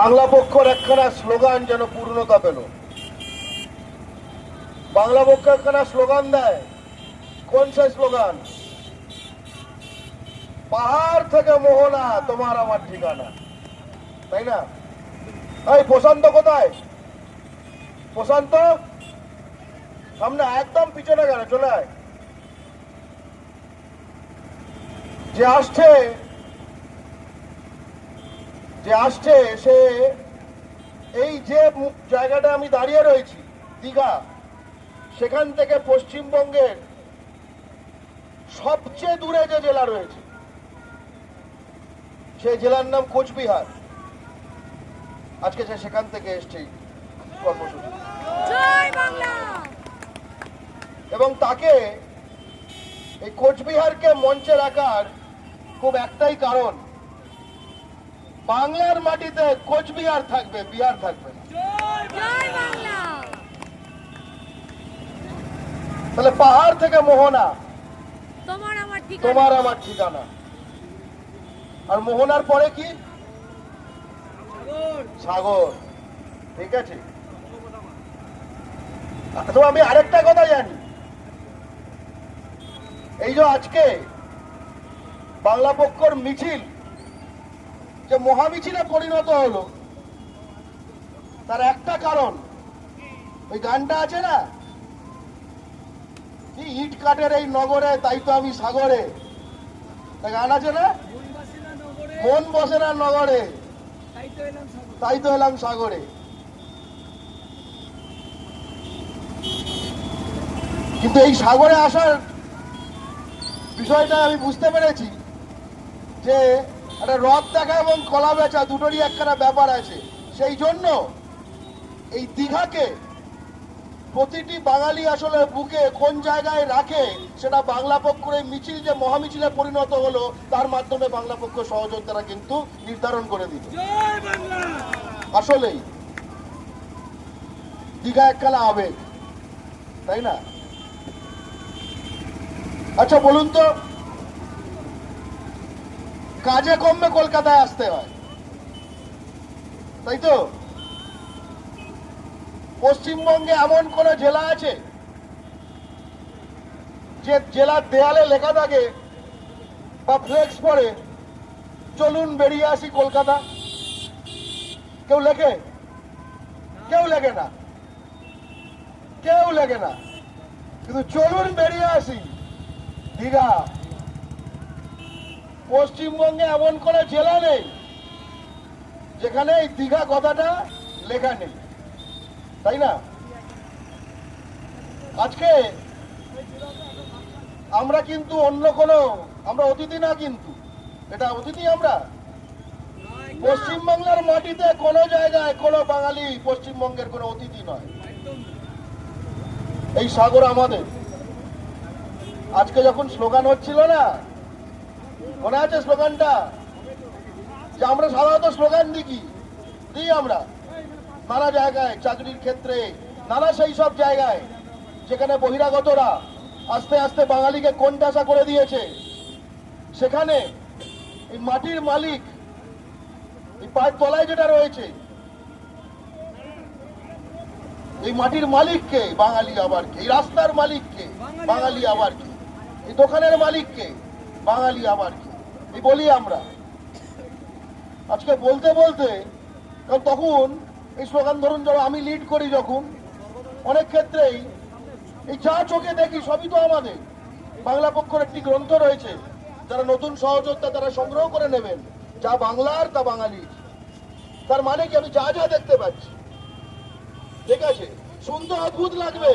বাংলা পক্ষর একখানা স্লোগান যেন পূর্ণতা পেল বাংলা পক্ষ একখানা স্লোগান দেয়। কোন সেই স্লোগান? পাহাড় থেকে মোহনা, তোমার আমার ঠিকানা। তাই না? এই প্রশান্ত কোথায়? প্রশান্ত? সামনে একদম পিছনে গেল, চলে যে আসছে যে আসছে সে এই যে জায়গাটা আমি দাঁড়িয়ে রয়েছি দীঘা সেখান থেকে পশ্চিমবঙ্গের সবচেয়ে দূরে যে জেলা রয়েছে সেই জেলার নাম কোচবিহার। আজকে সে সেখান থেকে এসছে কর্মসূচি। এবং তাকে এই কোচবিহারকে মঞ্চে রাখার খুব একটাই কারণ বাংলার মাটিতে কোচবিহার থাকবে বিহার থাকবে না। তাহলে পাহাড় থেকে মোহনা। তোমার আমার ঠিকানা। তোমার আমার ঠিকানা। আর মোহনার পরে কি? সাগর। ঠিক আছে। তো আমি আরেকটা কথা জানি। এই যে আজকে বাংলা পক্ষর মিছিল যে মহামিছিলে পরিণত হলো। তার একটা কারণ, ওই গানটা আছে না? কি ইট কাঠের এই নগরে, তাই তো আমি সাগরে। গান আছে না? মন বসে না নগরে। তাই তো এলাম সাগরে। কিন্তু এই সাগরে আসার বিষয়টা আমি বুঝতে পেরেছি যে একটা রথ দেখা এবং কলা বেচা দুটোরই একখানা ব্যাপার আছে। সেই জন্য এই দীঘাকে প্রতিটি বাঙালি আসলে বুকে কোন জায়গায় রাখে সেটা বাংলা পক্ষের মিছিল যে মহামিছিলে পরিণত হলো তার মাধ্যমে বাংলা পক্ষ সহযোদ্ধারা কিন্তু নির্ধারণ করে দিল। আসলেই দীঘা একখানা আবেগ তাই না? আচ্ছা বলুন তো কাজে কমবে কলকাতায় আসতে হয়। তাই তো? পশ্চিমবঙ্গে এমন কোন জেলা আছে যে জেলার দেয়ালে লেখা থাকে, বা ফ্লেক্স পরে, চলুন বেরিয়ে আসি কলকাতা? কেউ লেখে? কেউ লেখে না। কেউ লেখে না। কিন্তু চলুন বেরিয়ে আসি। দীঘা। পশ্চিমবঙ্গে এমন কোন জেলা নেই যেখানে এই দীঘা কথাটা লেখা নেই। তাই না? আজকে আমরা কিন্তু অন্য কোনো, আমরা অতিথি না কিন্তু, এটা অতিথি আমরা। পশ্চিমবাংলার মাটিতে কোনো জায়গায় কোনো বাঙালি পশ্চিমবঙ্গের কোনো অতিথি নয়। এই সাগর আমাদের। আজকে যখন স্লোগান হচ্ছিল না মনে আছে স্লোগানটা? যে আমরা সাধারণত স্লোগান দিই দিই আমরা। নানা জায়গায় চাকরির ক্ষেত্রে, নানা সেই সব জায়গায়, যেখানে বহিরাগতরা আস্তে আস্তে বাঙালিকে কোণঠাসা করে দিয়েছে। সেখানে এই মাটির মালিক, এই পায়ের তলায় যেটা রয়েছে, এই মাটির মালিককে বাঙালি আবার কে? এই রাস্তার মালিককে বাঙালি আবার কে? এই দোকানের মালিককে বাঙালি আবার কে? এই বলি আমরা? আজকে বলতে বলতে, কারণ তখন এই স্লোগান ধরুন যখন আমি লিড করি যখন, অনেক ক্ষেত্রেই এই যা চোখে দেখি সবই তো আমাদের। বাংলা পক্ষের একটি গ্রন্থ রয়েছে, যারা নতুন সহযোদ্ধা তারা সংগ্রহ করে নেবেন, যা বাংলার তা বাঙালির। তার মানে কি? আমি যা যা দেখতে পাচ্ছি। ঠিক আছে? শুনতে অদ্ভুত লাগবে,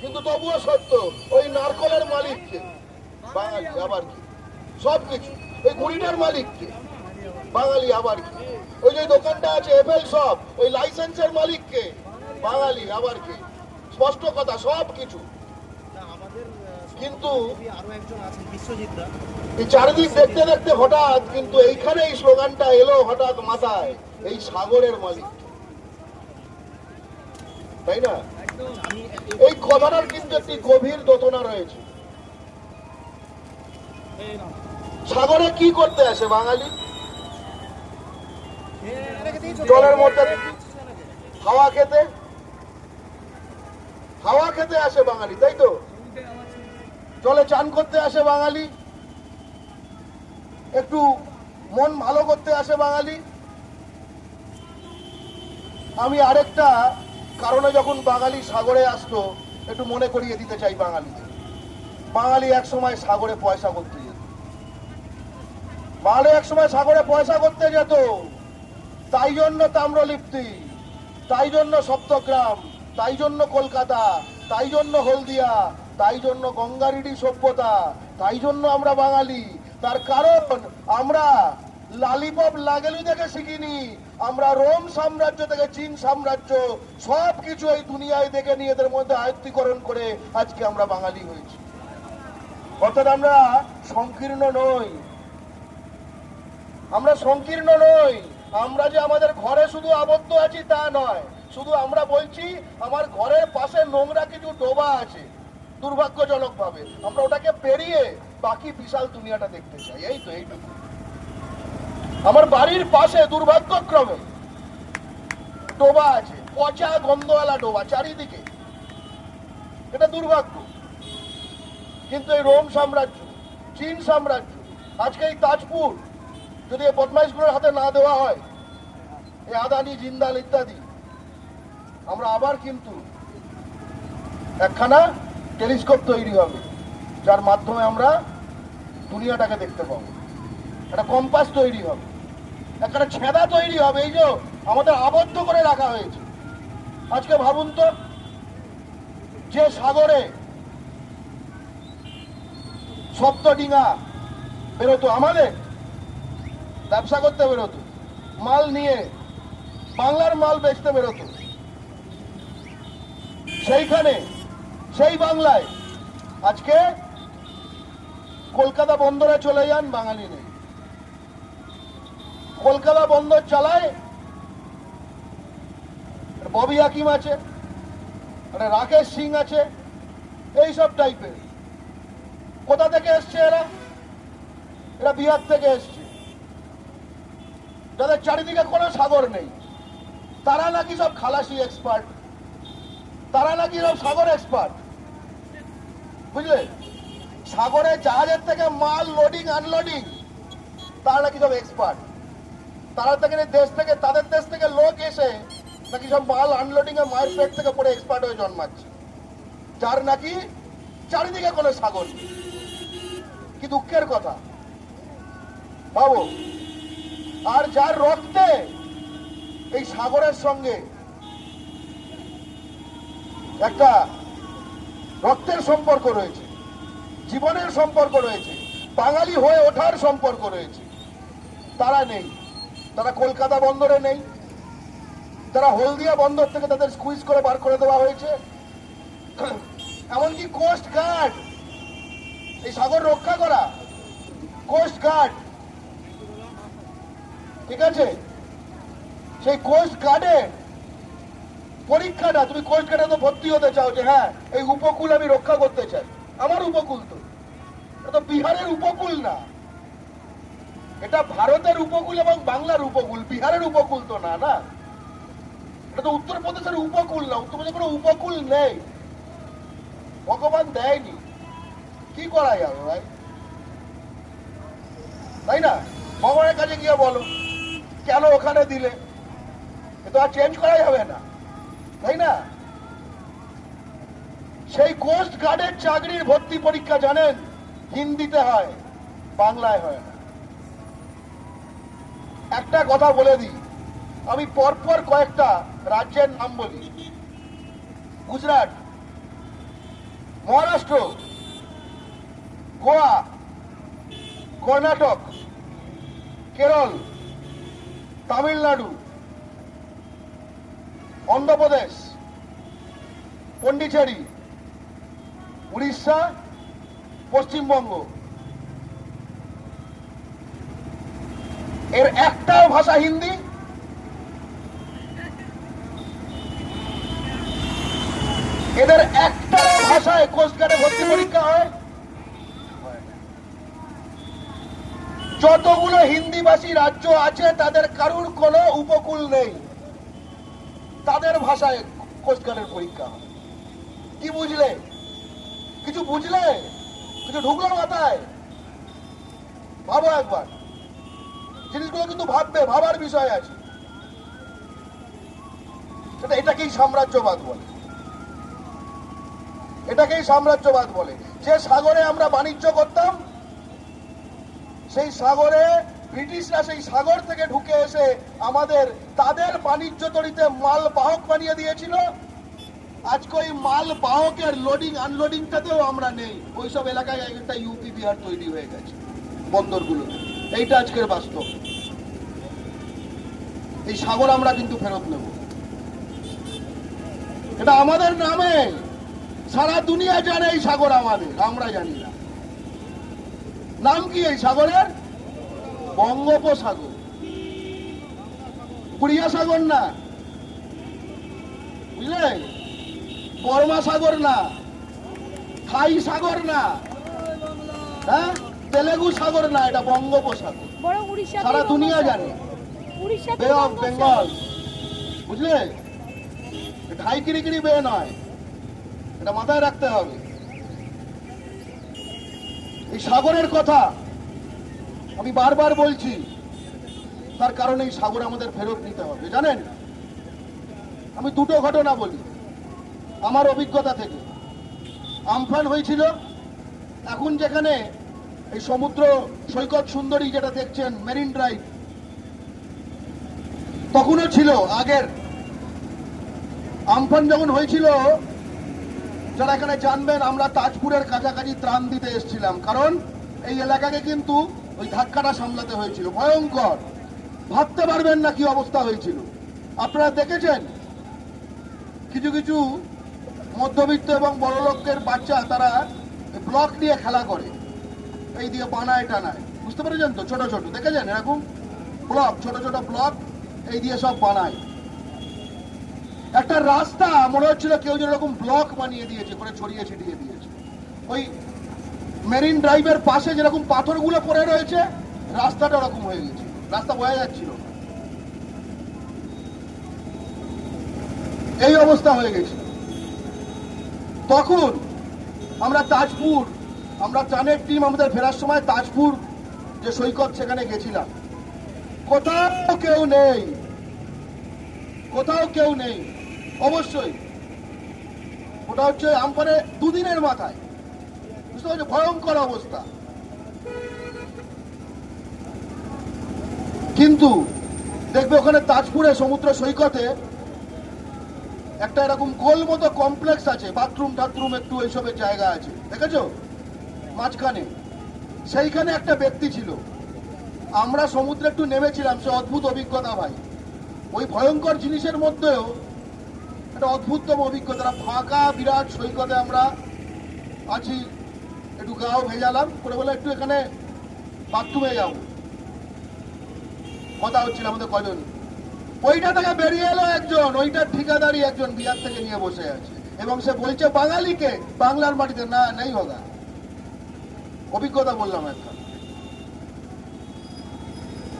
কিন্তু তবুও সত্য, ওই নারকলের মালিককে। বাঙালি আবার কি? সব কিছু। ওই গুড়িটার মালিককে। বাঙালি আবার কি? ওই যে দোকানটা আছে এফএল সব, ওই লাইসেন্সের মালিককে। বাঙালি আবার কি? স্পষ্ট কথা, সব কিছু। কিন্তু এই চারিদিক দেখতে দেখতে হঠাৎ কিন্তু এইখানে এই স্লোগানটা এলো হঠাৎ মাথায়, এই সাগরের মালিক। তাই না? এই কথাটার কিন্তু একটি গভীর দোতনা রয়েছে। সাগরে কি করতে আসে বাঙালি? জলের মধ্যে হাওয়া খেতে? হাওয়া খেতে আসে বাঙালি, তাই তো? জলে চান করতে আসে বাঙালি। একটু মন ভালো করতে আসে বাঙালি। আমি আরেকটা কারণে যখন বাঙালি সাগরে আসতো, একটু মনে করিয়ে দিতে চাই বাঙালিদের বাঙালি এক সময় সাগরে পয়সা করতে। বাঙালি এক সময় সাগরে পয়সা করতে যেত। তাই জন্য তাম্রলিপ্তি, তাই জন্য সপ্তগ্রাম, তাই জন্য কলকাতা, তাই জন্য হলদিয়া, তাই জন্য গঙ্গারিডি সভ্যতা, তাই জন্য আমরা বাঙালি। তার কারণ, আমরা লালিপপ লাগেলু থেকে শিখিনি। আমরা রোম সাম্রাজ্য থেকে চীন সাম্রাজ্য সব কিছু এই দুনিয়ায় দেখে নিয়ে এদের মধ্যে আয়ত্তীকরণ করে আজকে আমরা বাঙালি হয়েছি। অর্থাৎ আমরা সংকীর্ণ নই আমরা সংকীর্ণ নই। আমরা যে আমাদের ঘরে শুধু আবদ্ধ আছি তা নয়। শুধু আমরা বলছি, আমার ঘরের পাশে নোংরা কিছু ডোবা আছে দুর্ভাগ্যজনক ভাবে আমরা ওটাকে পেরিয়ে বাকি বিশাল দুনিয়াটা দেখতে চাই। এই তো, এইটুকু। আমার বাড়ির পাশে দুর্ভাগ্যক্রমে ডোবা আছে, পচা গন্ধওয়ালা ডোবা চারিদিকে। এটা দুর্ভাগ্য। কিন্তু এই রোম সাম্রাজ্য, চীন সাম্রাজ্য, আজকে এই তাজপুর যদি এই বদমাইশগুলোর হাতে না দেওয়া হয়, এই আদানি, জিন্দাল ইত্যাদি, আমরা আবার কিন্তু একখানা টেলিস্কোপ তৈরি হবে, যার মাধ্যমে আমরা দুনিয়াটাকে দেখতে পাবো। একটা কম্পাস তৈরি হবে একটা ছেঁদা তৈরি হবে, এই যে আমাদের আবদ্ধ করে রাখা হয়েছে। আজকে ভাবুন তো, যে সাগরে সপ্তডিঙা বেরোতো আমাদের ব্যবসা করতে বেরোতো। মাল নিয়ে বাংলার মাল বেচতে বেরোতো। সেইখানে, সেই বাংলায় আজকে কলকাতা বন্দরে চলে যান বাঙালি নেই। কলকাতা বন্দর চালায় ববি হাকিম আছে রাকেশ সিং আছে, এইসব টাইপের কোথা থেকে এসছে এরা? এরা বিহার থেকে এসছে। যাদের চারিদিকে কোনো সাগর নেই, তারা নাকি সব খালাসি এক্সপার্ট তারা নাকি সব সাগর এক্সপার্ট বুঝলে? সাগরে জাহাজের থেকে মাল লোডিং আনলোডিং তারা নাকি সব এক্সপার্ট তারা থেকে দেশ থেকে, তাদের দেশ থেকে লোক এসে নাকি সব মাল আনলোডিং এ মায়ের পেট থেকে পড়ে এক্সপার্ট হয়ে জন্মাচ্ছে? যার নাকি চারিদিকে কোনো সাগর কি দুঃখের কথা? ভাবো আর যার রক্তে এই সাগরের সঙ্গে একটা রক্তের সম্পর্ক রয়েছে, জীবনের সম্পর্ক রয়েছে, বাঙালি হয়ে ওঠার সম্পর্ক রয়েছে। তারা নেই। তারা কলকাতা বন্দরে নেই। তারা হলদিয়া বন্দর থেকে তাদের স্কুইজ করে বার করে দেওয়া হয়েছে। এমনকি কোস্ট গার্ড এই সাগর রক্ষা করা কোস্ট গার্ড ঠিক আছে? সেই কোস্ট গার্ডে পরীক্ষাটা তুমি কোস্ট গার্ডে তো ভর্তি হতে চাও যে হ্যাঁ এই উপকূল আমি রক্ষা করতে চাই। আমার উপকূল তো। এটা তো বিহারের উপকূল না। এটা ভারতের উপকূল এবং বাংলার উপকূল। বিহারের উপকূল তো না না? এটা তো উত্তরপ্রদেশের উপকূল না উত্তরপ্রদেশের কোনো উপকূল নেই। ভগবান দেয়নি। কি করা যাবে ভাই? তাই না? ভগবানের কাছে গিয়ে বলো। কেন ওখানে দিলে? তো আর চেঞ্জ করা যাবে না, তাই না? সেই কোস্ট গার্ডের চাকরির ভর্তি পরীক্ষা জানেন, হিন্দিতে হয়, বাংলায় হয় না। একটা কথা বলে দিই, আমি পরপর কয়েকটা রাজ্যের নাম বলি। গুজরাট, মহারাষ্ট্র, গোয়া, কর্ণাটক, কেরল তামিলনাড়ু, অন্ধ্রপ্রদেশ, পন্ডিচেরি, উড়িষ্যা, পশ্চিমবঙ্গ। এর একটাও ভাষা হিন্দি। এদের একটা ভাষায় কোস্টগার্ডে ভর্তি পরীক্ষা হয়। যতগুলো হিন্দিভাষী রাজ্য আছে, তাদের কারুর কোনো উপকূল নেই। তাদের ভাষায় কোস্টগার্ডের পরীক্ষা কি বুঝলে? কিছু বুঝলে? কিছু ঢুকলো মাথায়? ভাবো একবার। জিনিসগুলো কিন্তু ভাববে, ভাবার বিষয় আছে। সেটা এটাকেই সাম্রাজ্যবাদ বলে। এটাকেই সাম্রাজ্যবাদ বলে। যে সাগরে আমরা বাণিজ্য করতাম সেই সাগরে, ব্রিটিশরা সেই সাগর থেকে ঢুকে এসে আমাদের তাদের বাণিজ্য তরিতে মাল বাহক বানিয়ে দিয়েছিল। আজকে ওই মাল বাহকের লোডিং আনলোডিংটাতেও আমরা নেই। ওইসব এলাকায় একটা ইউপি বিহার তৈরি হয়ে গেছে বন্দরগুলো এইটা আজকের বাস্তব। এই সাগর আমরা কিন্তু ফেরত নেব। এটা আমাদের নামে। সারা দুনিয়া জানে এই সাগর আমাদের, আমরা জানি নাম কি এই সাগরের? বঙ্গোপসাগর। কুড়িয়া সাগর না। বুঝলে? বর্মা সাগর না। থাই সাগর না। হ্যাঁ? তেলেগু সাগর না এটা বঙ্গোপসাগর। সারা দুনিয়া জানে। বে অফ বেঙ্গল বুঝলে? ঢাই কিরিকিরি বে নয়। এটা মাথায় রাখতে হবে। এই সাগরের কথা আমি বারবার বলছি। তার কারণে এই সাগর আমাদের ফেরত নিতে হবে, জানেন? আমি দুটো ঘটনা বলি, আমার অভিজ্ঞতা থেকে। আমফান হয়েছিল, এখন যেখানে এই সমুদ্র সৈকত সুন্দরী যেটা দেখছেন মেরিন ড্রাইভ তখনও ছিল আগের। আমফান যখন হয়েছিল যারা এখানে জানবেন, আমরা তাজপুরের কাছাকাছি ত্রাণ দিতে এসেছিলাম। কারণ এই এলাকাকে কিন্তু ওই ধাক্কাটা সামলাতে হয়েছিল। ভয়ঙ্কর। ভাবতে পারবেন না কি অবস্থা হয়েছিল। আপনারা দেখেছেন? কিছু কিছু মধ্যবিত্ত এবং বড় লোকের বাচ্চা তারা ব্লক নিয়ে খেলা করে। এই দিয়ে বানায় টানায়। বুঝতে পেরেছেন তো? ছোট ছোট। দেখেছেন এরকম? ব্লক, ছোট ছোট ব্লক, এই দিয়ে সব বানায়। একটা রাস্তা মনে হচ্ছিল কেউ যেরকম ব্লক বানিয়ে দিয়েছে, করে ছড়িয়ে ছিটিয়ে দিয়েছে। ওই মেরিন ড্রাইভের পাশে যেরকম পাথরগুলো পড়ে রয়েছে, রাস্তাটা ওরকম হয়ে গেছে। রাস্তা বোঝা যাচ্ছিল এই অবস্থা হয়ে গেছে। তখন আমরা তাজপুর, আমরা ত্রাণের টিম আমাদের ফেরার সময় তাজপুর যে সৈকত সেখানে গেছিলাম। কোথাও কেউ নেই, কোথাও কেউ নেই। অবশ্যই। ওটা হচ্ছে আমপানে দুদিনের মাথায়। বুঝতে পারছ? ভয়ঙ্কর অবস্থা। কিন্তু দেখবে ওখানে তাজপুরে সমুদ্র সৈকতে একটা এরকম গোল মতো কমপ্লেক্স আছে, বাথরুম টাথরুম একটু এইসবের জায়গা আছে। দেখেছ? মাঝখানে। সেইখানে একটা ব্যক্তি ছিল। আমরা সমুদ্রে একটু নেমেছিলাম, সে অদ্ভুত অভিজ্ঞতা ভাই। ওই ভয়ঙ্কর জিনিসের মধ্যেও একটা অদ্ভুততম অভিজ্ঞতা। ফাঁকা বিরাট সৈকতে আমরা আছি, একটু গাও ভেজালাম, করে বলে একটু এখানে বাথরুমে যাব কথা হচ্ছিল আমাদের কজন। ওইটা থেকে বেরিয়ে এলো একজন ওইটার ঠিকাদারি একজন বিহার থেকে নিয়ে বসে আছে। এবং সে বলছে, বাঙালিকে বাংলার মাটিতে না নেই হোগা। অভিজ্ঞতা বললাম একটা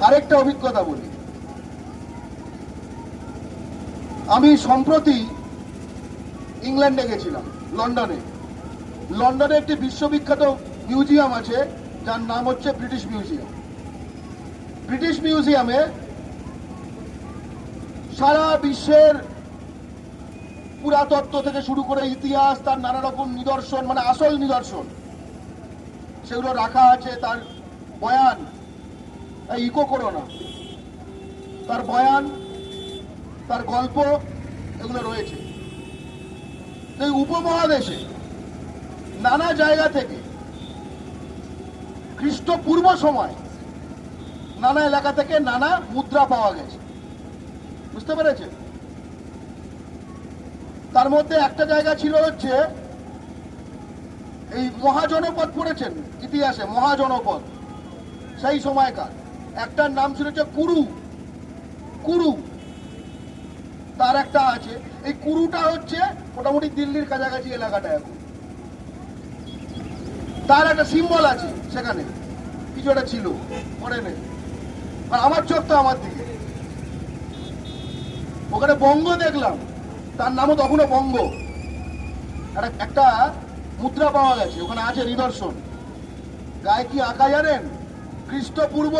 আরেকটা অভিজ্ঞতা বলি। আমি সম্প্রতি ইংল্যান্ডে গেছিলাম, লন্ডনে। লন্ডনে একটি বিশ্ববিখ্যাত মিউজিয়াম আছে, যার নাম হচ্ছে ব্রিটিশ মিউজিয়াম। ব্রিটিশ মিউজিয়ামে সারা বিশ্বের পুরাতত্ত্ব থেকে শুরু করে ইতিহাস, তার নানা রকম নিদর্শন মানে আসল নিদর্শন, সেগুলো রাখা আছে তার বয়ান ইকো করো না তার বয়ান তার গল্প এগুলো রয়েছে। এই উপমহাদেশে নানা জায়গা থেকে খ্রিস্টপূর্ব সময় নানা এলাকা থেকে নানা মুদ্রা পাওয়া গেছে। বুঝতে পেরেছে তার মধ্যে একটা জায়গা ছিল হচ্ছে এই মহাজনপদ পড়েছেন ইতিহাসে, মহাজনপদ। সেই সময়কার। একটার নাম ছিল হচ্ছে কুরু। কুরু। তার একটা আছে। এই কুরুটা হচ্ছে মোটামুটি দিল্লির কাছাকাছি এলাকাটা এখন। তার একটা সিম্বল আছে সেখানে। কিছু একটা ছিল, মনে নেই। আর আমার চোখ তো আমার দিকে। ওখানে বঙ্গ দেখলাম। তার নামও তখনও বঙ্গ। একটা- একটা মুদ্রা পাওয়া গেছে, ওখানে আছে নিদর্শন। গায়ে কি আঁকা জানেন? খ্রিস্টপূর্ব।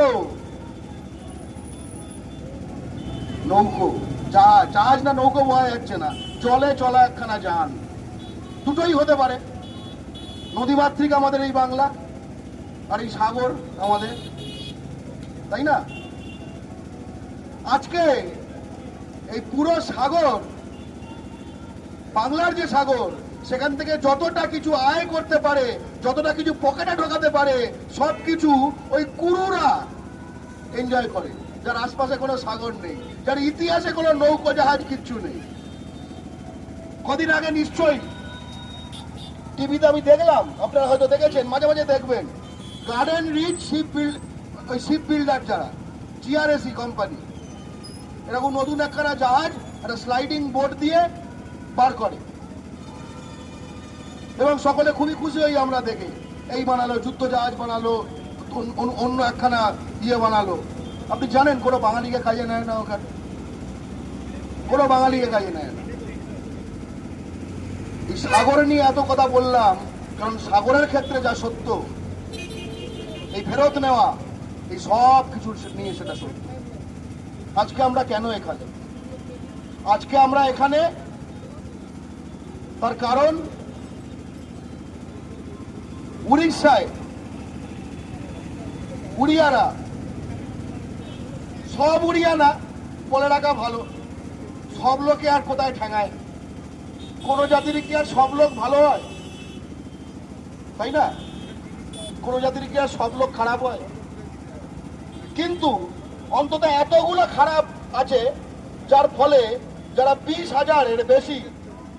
নৌকো। জাহাজ না নৌকো বোঝা যাচ্ছে না। জলে চলা একখানা জাহান দুটোই হতে পারে। নদীমাতৃক আমাদের এই বাংলা, আর এই সাগর আমাদের। তাই না? আজকে এই পুরো সাগর, বাংলার যে সাগর, সেখান থেকে যতটা কিছু আয় করতে পারে, যতটা কিছু পকেটে ঢোকাতে পারে সব কিছু ওই কুরুরা এনজয় করে। যার আশপাশে কোনো সাগর নেই, যার ইতিহাসে কোনো নৌকো জাহাজ কিচ্ছু নেই। কদিন আগে নিশ্চয়ই টিভিতে আমি দেখলাম, আপনারা হয়তো দেখেছেন, মাঝে মাঝে দেখবেন গার্ডেন রিচ শিপ বিল্ড ওই শিপ বিল্ডার যারা জিআরএসি কোম্পানি এরকম নতুন একখানা জাহাজ, একটা স্লাইডিং বোর্ড দিয়ে বার করে। এবং সকলে খুবই খুশি হই আমরা দেখে, এই বানালো, যুদ্ধ জাহাজ বানালো, অন- অন- অন্য একখানা ইয়ে বানালো। আপনি জানেন কোনো বাঙালিকে কাজে নেয় না ওখানে? কোনো বাঙালিকে কাজে নেয় না। এই সাগর নিয়ে এত কথা বললাম, কারণ সাগরের ক্ষেত্রে যা সত্য, এই ফেরত নেওয়া, এই সব কিছু নিয়ে সেটা সত্য। আজকে আমরা কেন এখানে? আজকে আমরা এখানে তার কারণ উড়িষ্যায়, উড়িয়ারা সব উড়িয়া না, বলে রাখা ভালো। সব লোকে আর কোথায় ঠেঙায় কোন জাতির কি আর সব লোক ভালো হয়? তাই না? কোন জাতির কি আর সব লোক খারাপ হয়? কিন্তু অন্তত এতগুলো খারাপ আছে, যার ফলে যারা বিশ হাজারের বেশি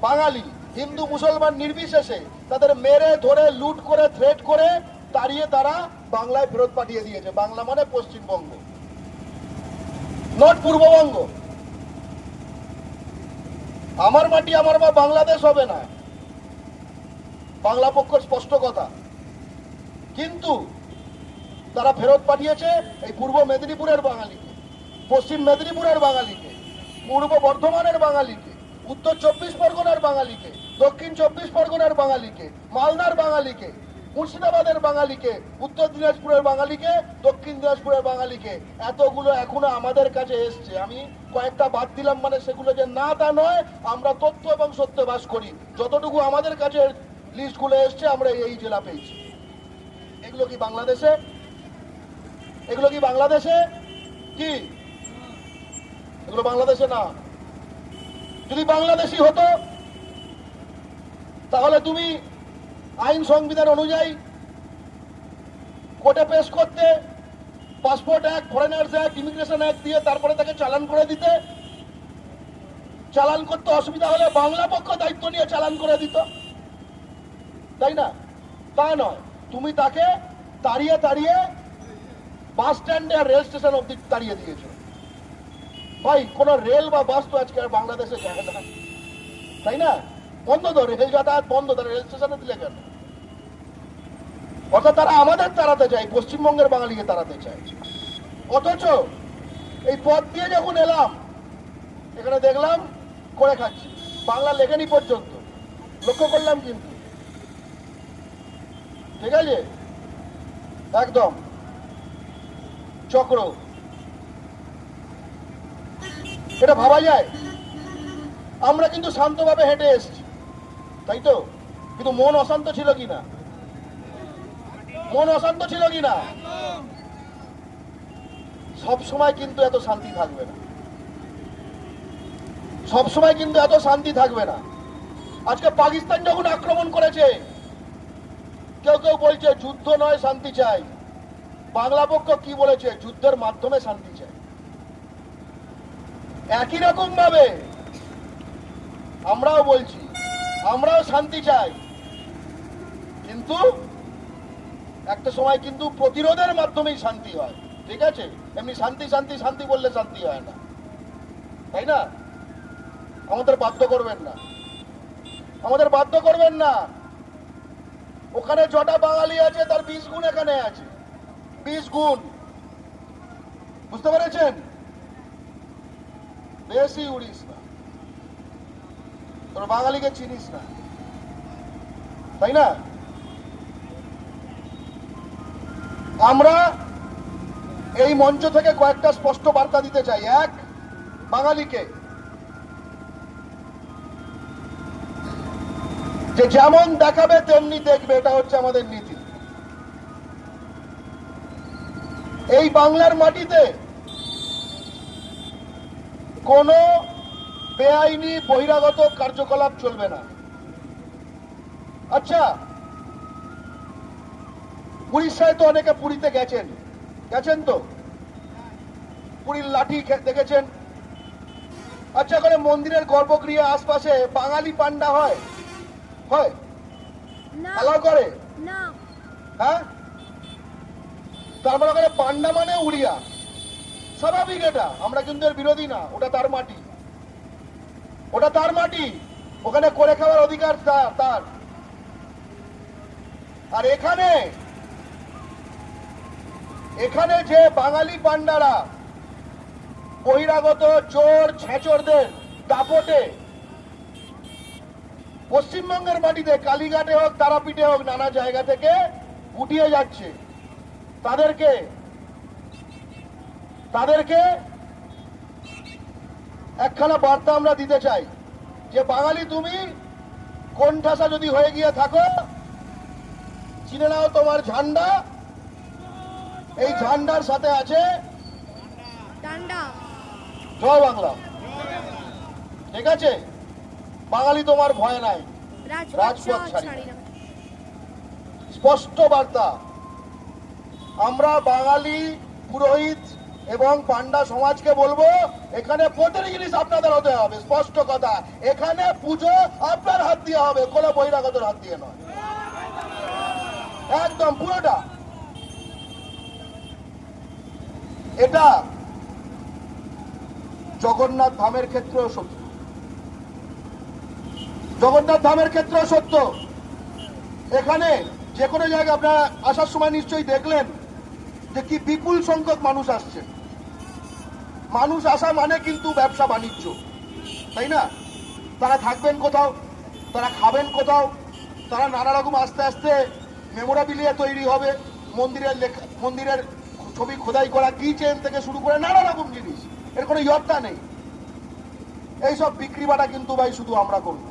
বাঙালি, হিন্দু, মুসলমান নির্বিশেষে তাদের মেরে, ধরে, লুট করে, থ্রেট করে তাড়িয়ে তারা বাংলায় ফেরত পাঠিয়ে দিয়েছে। বাংলা মানে পশ্চিমবঙ্গ। নট পূর্ববঙ্গ। আমার মাটি, আমার মা বাংলাদেশ হবে না। বাংলা পক্ষ স্পষ্ট কথা। কিন্তু তারা ফেরত পাঠিয়েছে এই পূর্ব মেদিনীপুরের বাঙালিকে, পশ্চিম মেদিনীপুরের বাঙালিকে, পূর্ব বর্ধমানের বাঙালিকে, উত্তর চব্বিশ পরগনার বাঙালিকে, দক্ষিণ চব্বিশ পরগনার বাঙালিকে, মালদার বাঙালিকে মুর্শিদাবাদের বাঙালিকে, উত্তর দিনাজপুরের বাঙালিকে, দক্ষিণ দিনাজপুরের বাঙালিকে। এতগুলো এখনও আমাদের কাছে এসছে। আমি কয়েকটা বাদ দিলাম মানে সেগুলো যে না তা নয়, আমরা তথ্য এবং সত্য বাস করি। যতটুকু আমাদের কাছে লিস্টগুলো এসছে, আমরা এই জেলা পেয়েছি। এগুলো কি বাংলাদেশে? এগুলো কি বাংলাদেশে? কি? এগুলো বাংলাদেশে না। যদি বাংলাদেশি হতো, তাহলে তুমি আইন সংবিধান অনুযায়ী কোর্টে পেশ করতে passport act, foreigners act, immigration act দিয়ে তারপরে তাকে চালান করে দিতে। চালান করতে অসুবিধা হলে বাংলা পক্ষ দায়িত্ব নিয়ে চালান করে দিত। তাই না? তা নয়। তুমি তাকে তাড়িয়ে তাড়িয়ে বাস স্ট্যান্ডে আর রেল স্টেশন অব্দি তাড়িয়ে দিয়েছ। ভাই, কোন রেল বা বাস তো আজকে আর বাংলাদেশে যায় তাই না? বন্ধ তো রেল যাতায়াত বন্ধ, তারা রেল স্টেশনে দিলে কেন? অর্থাৎ তারা আমাদের তাড়াতে চায়, পশ্চিমবঙ্গের বাঙালিকে তাড়াতে চায়। অথচ এই পথ দিয়ে যখন এলাম, এখানে দেখলাম, করে খাচ্ছি। বাংলা লেখেনি পর্যন্ত। লক্ষ্য করলাম কিন্তু। ঠিক আছে? একদম। চক্র। এটা ভাবা যায়? আমরা কিন্তু শান্তভাবে হেঁটে এসছি। তাই তো? কিন্তু মন অশান্ত ছিল কি না মন অশান্ত ছিল কি না সব সময় কিন্তু এত শান্তি থাকবে না। সব সময় কিন্তু এত শান্তি থাকবে না। আজকে পাকিস্তান যখন আক্রমণ করেছে, কেউ কেউ বলছে, যুদ্ধ নয়, শান্তি চাই। বাংলা পক্ষ কি বলেছে? যুদ্ধের মাধ্যমে শান্তি চাই। একই রকম ভাবে আমরাও বলছি আমরাও শান্তি চাই। কিন্তু একটা সময় কিন্তু প্রতিরোধের মাধ্যমেই শান্তি হয়, ঠিক আছে? এমনি শান্তি শান্তি শান্তি বললে শান্তি হয় না। তাই না? আমাদের বাধ্য করবেন না। আমাদের বাধ্য করবেন না। ওখানে যটা বাঙালি আছে, তার বিশ গুণ এখানে আছে। বিশ গুণ। বুঝতে পেরেছেন? বেশি উড়িস না তোর বাঙালিকে চিনিস না। তাই না? আমরা এই মঞ্চ থেকে কয়েকটা স্পষ্ট বার্তা দিতে চাই। এক, বাঙালিকে। যে যেমন দেখাবে, তেমনি দেখবে, এটা হচ্ছে আমাদের নীতি। এই বাংলার মাটিতে কোন বেআইনি বহিরাগত কার্যকলাপ চলবে না। আচ্ছা উড়িষ্যায় তো অনেকে পুরীতে গেছেন। গেছেন তো? পুরীর লাঠি দেখেছেন? আচ্ছা করে মন্দিরের গর্ভগৃহে আশপাশে বাঙালি পান্ডা হয়? হয়? অ্যালাউ করে? হ্যাঁ? তারপরে ওখানে পান্ডা মানে উড়িয়া। স্বাভাবিক এটা। আমরা কিন্তু এর বিরোধী না ওটা তার মাটি। ওটা তার মাটি। ওখানে করে খাওয়ার অধিকার তার। আর এখানে এখানে যে বাঙালি পান্ডারা বহিরাগত চোর ছেঁচরদের দাপটে পশ্চিমবঙ্গের মাটিতে, কালীঘাটে হোক, তারাপীঠে হোক, নানা জায়গা থেকে উঠিয়ে যাচ্ছে। তাদেরকে তাদেরকে একখানা বার্তা আমরা দিতে চাই। যে বাঙালি তুমি কোণঠাসা যদি হয়ে গিয়ে থাকো চিনে নাও তোমার ঝান্ডা। এই ঝান্ডার সাথে আছে জয় বাংলা। ঠিক আছে? বাঙালি তোমার ভয় নাই। রাজপথ ছাড়ি স্পষ্ট বার্তা। আমরা বাঙালি পুরোহিত এবং পান্ডা সমাজকে বলব, এখানে প্রতিটি জিনিস আপনাদের হতে হবে, স্পষ্ট কথা। এখানে পুজো আপনার হাত দিয়ে হবে, কোনো বহিরাগতর হাত দিয়ে নয়। একদম, পুরোটা। এটা জগন্নাথ ধামের ক্ষেত্রেও সত্য। জগন্নাথ ধামের ক্ষেত্রেও সত্য। এখানে যে কোনো জায়গায় আপনারা আসার সময় নিশ্চয়ই দেখলেন যে কি বিপুল সংখ্যক মানুষ আসছে। মানুষ আসা মানে কিন্তু ব্যবসা বাণিজ্য। তাই না? তারা থাকবেন কোথাও, তারা খাবেন কোথাও, তারা নানা রকম আস্তে আস্তে মেমোরাবিলিয়া তৈরি হবে, মন্দিরের লেখা, মন্দিরের ছবি খোদাই করা কি চেন থেকে শুরু করে নানা রকম জিনিস। এর কোনো ইয়ত্তা নেই। এইসব বিক্রি বাটা কিন্তু ভাই শুধু আমরা করব।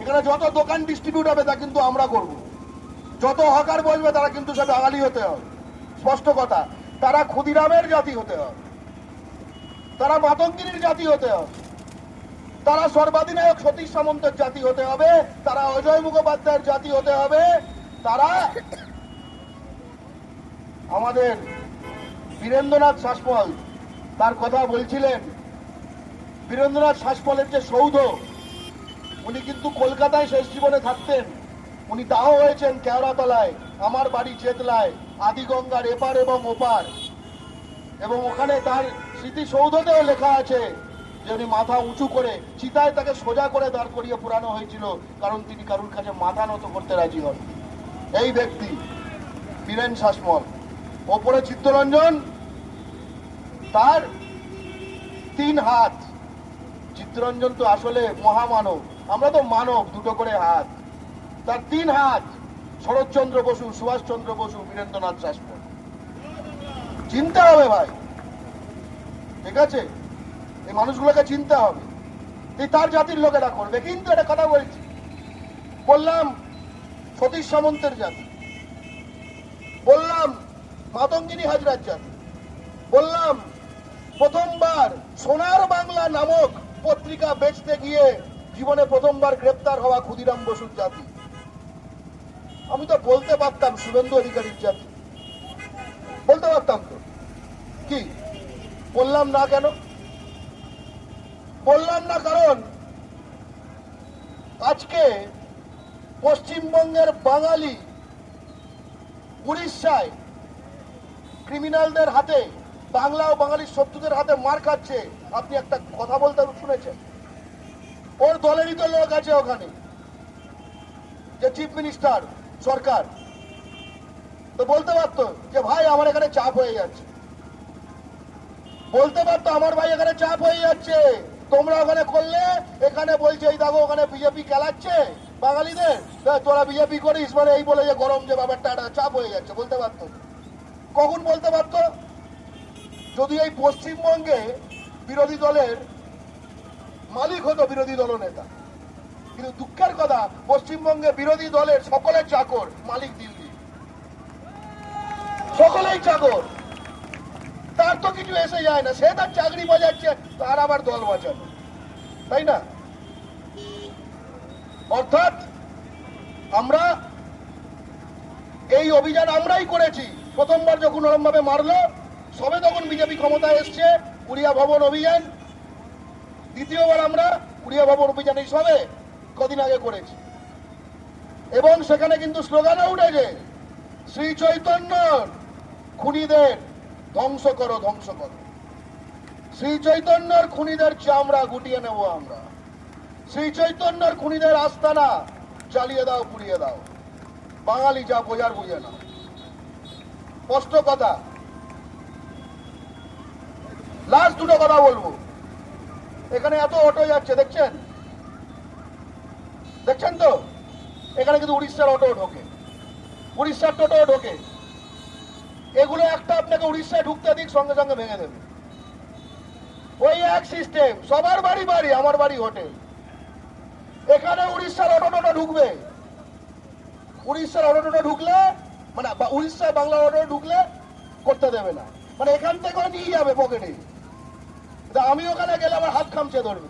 এখানে যত দোকান ডিস্ট্রিবিউট হবে তা কিন্তু আমরা করব। যত হকার বসবে তারা কিন্তু সে বাঙালি হতে হবে। স্পষ্ট কথা, তারা ক্ষুদিরামের জাতি হতে হবে। তারা মাতঙ্গিনীর জাতি হতে হবে। তারা সর্বাধিনায়ক সতীশ সামন্তের জাতি হতে হবে। তারা অজয় মুখোপাধ্যায়ের জাতি হতে হবে। তারা আমাদের বীরেন্দ্রনাথ শাসমল, তার কথা বলছিলেন। বীরেন্দ্রনাথ শাসমলের যে সৌধ, উনি কিন্তু কলকাতায় শেষ জীবনে থাকতেন। উনি দাহ হয়েছেন কেওড়াতলায়, আমার বাড়ি চেতলায়, আদিগঙ্গার এপার এবং ওপার। এবং ওখানে তার স্মৃতিসৌধতেও লেখা আছে যে উনি মাথা উঁচু করে চিতায় তাকে সোজা করে দাঁড় করিয়ে পুরানো হয়েছিল, কারণ তিনি কারুর কাছে মাথা নত করতে রাজি হন এই ব্যক্তি বীরেন শাসমল। ওপরে চিত্তরঞ্জন, তার তিন হাত। চিত্তরঞ্জন তো আসলে মহামানব, আমরা তো মানব, দুটো করে হাত। তার তিন হাত, শরৎচন্দ্র বসু, সুভাষচন্দ্র বসু, বীরেন্দ্রনাথ শাসমল। চিন্তা হবে ভাই ঠিক আছে? এই মানুষগুলোকে চিনতে হবে। তার জাতির লোকেরা করবে। কিন্তু একটা কথা বলছি। বললাম, সতীশ সামন্তের জাতি। বললাম, মাতঙ্গিনী হাজরার জাতি। বললাম, প্রথমবার সোনার বাংলা নামক পত্রিকা বেচতে গিয়ে জীবনে প্রথমবার গ্রেপ্তার হওয়া ক্ষুদিরাম বসুর জাতি। আমি তো বলতে পারতাম শুভেন্দু অধিকারীর জাতি। বলতে পারতাম তো। কি? বললাম না কেন? বললাম না কারণ আজকে পশ্চিমবঙ্গের বাঙালি উড়িষ্যায় ক্রিমিনালদের হাতে, বাংলা ও বাঙালির শত্রুদের হাতে মার খাচ্ছে। আপনি একটা কথা বলতে শুনেছেন। ওর দলেরই তো লোক আছে ওখানে, যে চিফ মিনিস্টার সরকার। তো বলতে পারতো যে, ভাই, আমার এখানে চাপ হয়ে যাচ্ছে। বলতে পারতো আমার ভাই এখানে চাপ হয়ে যাচ্ছে। তোমরা ওখানে করলে, এখানে বলছে, এই দেখো, ওখানে বিজেপি খেলাচ্ছে, বাঙালিদের। তোরা বিজেপি করিস মানে এই বলে যে গরম যে ব্যাপারটা চাপ হয়ে যাচ্ছে, বলতে পারতো। কখন বলতে পারতো? যদি এই পশ্চিমবঙ্গে বিরোধী দলের মালিক হতো বিরোধী দল নেতা, কিন্তু দুঃখের কথা, পশ্চিমবঙ্গে বিরোধী দলের সকলের চাকর মালিক দিল্লি। সকলেই চাকর। তো কিছু এসে যায় না, সে তার চাকরি বাজাচ্ছে, তার আবার দল বাঁচানো তাই না? অর্থাৎ আমরা এই অভিযান আমরাই করেছি। প্রথমবার যখন ওরমভাবে মারলো, সবে তখন বিজেপি ক্ষমতায় এসছে, উড়িয়া ভবন অভিযান। দ্বিতীয়বার আমরা উড়িয়া ভবন অভিযান এই সবে কদিন আগে করেছি। এবং সেখানে কিন্তু স্লোগানও উঠেছে, শ্রী চৈতন্য খুনিদের ধ্বংস করো ধ্বংস করো। শ্রী চৈতন্যর খুনিদের চামড়া গুটিয়ে নেব আমরা। শ্রী চৈতন্যর খুনিদের আস্তানা জ্বালিয়ে দাও, পুড়িয়ে দাও। বাঙালি যা বোঝার বুঝে না স্পষ্ট কথা। লাস্ট দুটো কথা বলব। এখানে এত অটো যাচ্ছে, দেখছেন? দেখছেন তো? এখানে কিন্তু উড়িষ্যার অটো ঢোকে। উড়িষ্যার টোটো ঢোকে। এগুলো একটা আপনাকে উড়িষ্যায় ঢুকতে দিক, সঙ্গে সঙ্গে ভেঙে দেবে। ওই এক সিস্টেম সবার বাড়ি বাড়ি, আমার বাড়ি হোটেল এখানে উড়িষ্যার অটো টোটো ঢুকবে। উড়িষ্যার অটোটোটা ঢুকলে মানে উড়িষ্যায় বাংলা অটো ঢুকলে করতে দেবে না। মানে এখান থেকে নিয়ে যাবে পকেটে আমি ওখানে গেলে আমার হাত খামচে ধরবে।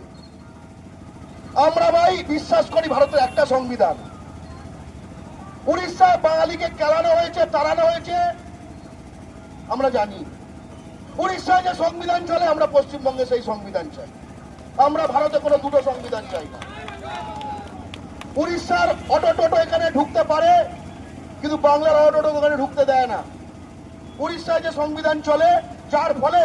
আমরা ভাই, বিশ্বাস করি ভারতের একটা সংবিধান। উড়িষ্যা বাঙালিকে কেলানো হয়েছে, তাড়ানো হয়েছে আমরা জানি। উড়িষ্যায় যে সংবিধান চলে, আমরা পশ্চিমবঙ্গে সেই সংবিধান চাই। আমরা ভারতে কোনো দুটো সংবিধান চাই না। উড়িষ্যার অটো টোটো এখানে ঢুকতে পারে, কিন্তু বাংলার অটো টোটো ওখানে ঢুকতে দেয় না। উড়িষ্যায় যে সংবিধান চলে, যার ফলে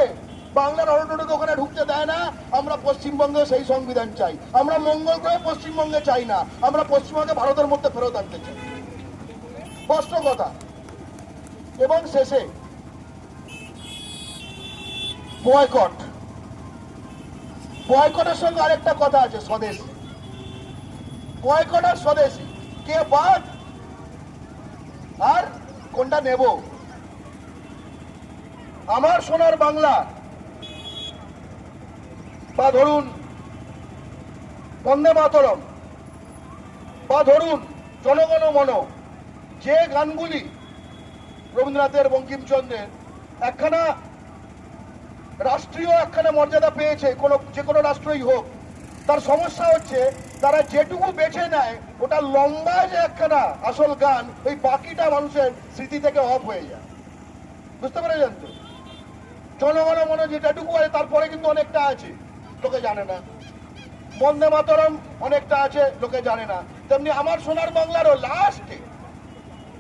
বাংলার অটো টোটোকে ওখানে ঢুকতে দেয় না, আমরা পশ্চিমবঙ্গে সেই সংবিধান চাই। আমরা মঙ্গল গ্রহে পশ্চিমবঙ্গে চাই না, আমরা পশ্চিমবঙ্গে ভারতের মধ্যে ফেরত আনতে চাই। স্পষ্ট কথা। এবং শেষে বয়কট। বয়কটের সঙ্গে আরেকটা কথা আছে স্বদেশী। বয়কট আর স্বদেশী। কে বাদ আর কোনটা নেব? আমার সোনার বাংলা। বা ধরুন, বন্দে মাতরম। বা ধরুন, জনগণ মন। যে গানগুলি রবীন্দ্রনাথের বঙ্কিমচন্দ্রের, একখানা রাষ্ট্রীয় একখানা মর্যাদা পেয়েছে, কোনো, যে কোনো রাষ্ট্রই হোক। তার সমস্যা হচ্ছে, তারা যেটুকু বেছে নেয়, ওটা লম্বা যে একখানা আসল গান, ওই বাকিটা মানুষের স্মৃতি থেকে অফ হয়ে যায়। বুঝতে পেরেছেন তো? জনগণ মনে যেটাটুকু আছে, তারপরে কিন্তু অনেকটা আছে, লোকে জানে না। বন্দে মাতরম অনেকটা আছে, লোকে জানে না। তেমনি আমার সোনার বাংলারও লাস্টে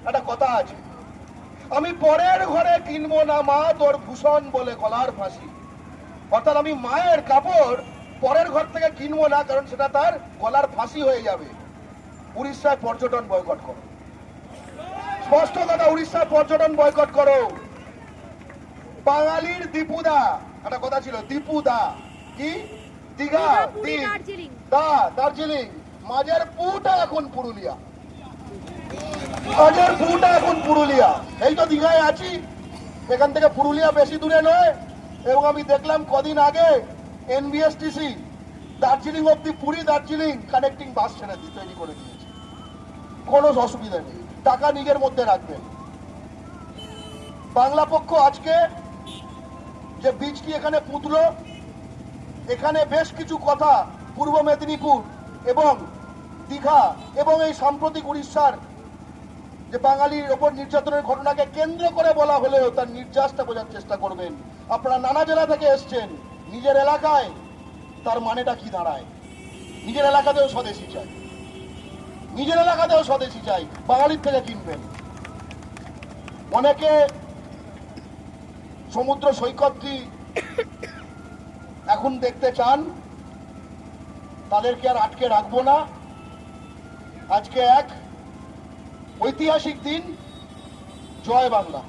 একটা কথা আছে। আমি পরের ঘরে কিনবো না মা তোর ভূষণ বলে গলার ফাঁসি। অর্থাৎ আমি মায়ের কাপড় পরের ঘর থেকে কিনবো না কারণ সেটা তার গলার ফাঁসি হয়ে যাবে। উড়িষ্যায় পর্যটন বয়কট করো। স্পষ্ট কথা উড়িষ্যায় পর্যটন বয়কট করো। বাঙালির দীপুদা একটা কথা ছিল দীপুদা। কি? দীঘা। দা দার্জিলিং। মাঝের পুটা এখন পুরুলিয়া। মাঝের পুটা এখন পুরুলিয়া। এই তো দীঘায় আছি। এখান থেকে পুরুলিয়া বেশি দূরে নয়। এবং আমি দেখলাম কদিন আগে এনবিএসটিসি দার্জিলিং অব্দি পুরী দার্জিলিং কানেক্টিং বাস ছেড়ে দিয়ে তৈরি করে দিয়েছে। কোনো অসুবিধা নেই। টাকা নিজের মধ্যে রাখবেন। বাংলা পক্ষ আজকে যে বীজটি এখানে পুঁতলো, এখানে বেশ কিছু কথা পূর্ব মেদিনীপুর এবং দীঘা এবং এই সাম্প্রতিক উড়িষ্যার যে বাঙালির ওপর নির্যাতনের ঘটনাকে কেন্দ্র করে বলা হলেও তার নির্যাসটা বোঝার চেষ্টা করবেন। আপনারা নানা জেলা থেকে এসছেন। নিজের এলাকায় তার মানেটা কি দাঁড়ায়? নিজের এলাকাতেও স্বদেশি চাই। নিজের এলাকাতেও স্বদেশি চাই। বাঙালির থেকে কিনবেন। অনেকে সমুদ্র সৈকতটি এখন দেখতে চান। তাদেরকে আর আটকে রাখব না। আজকে এক ঐতিহাসিক দিন জয় বাংলা।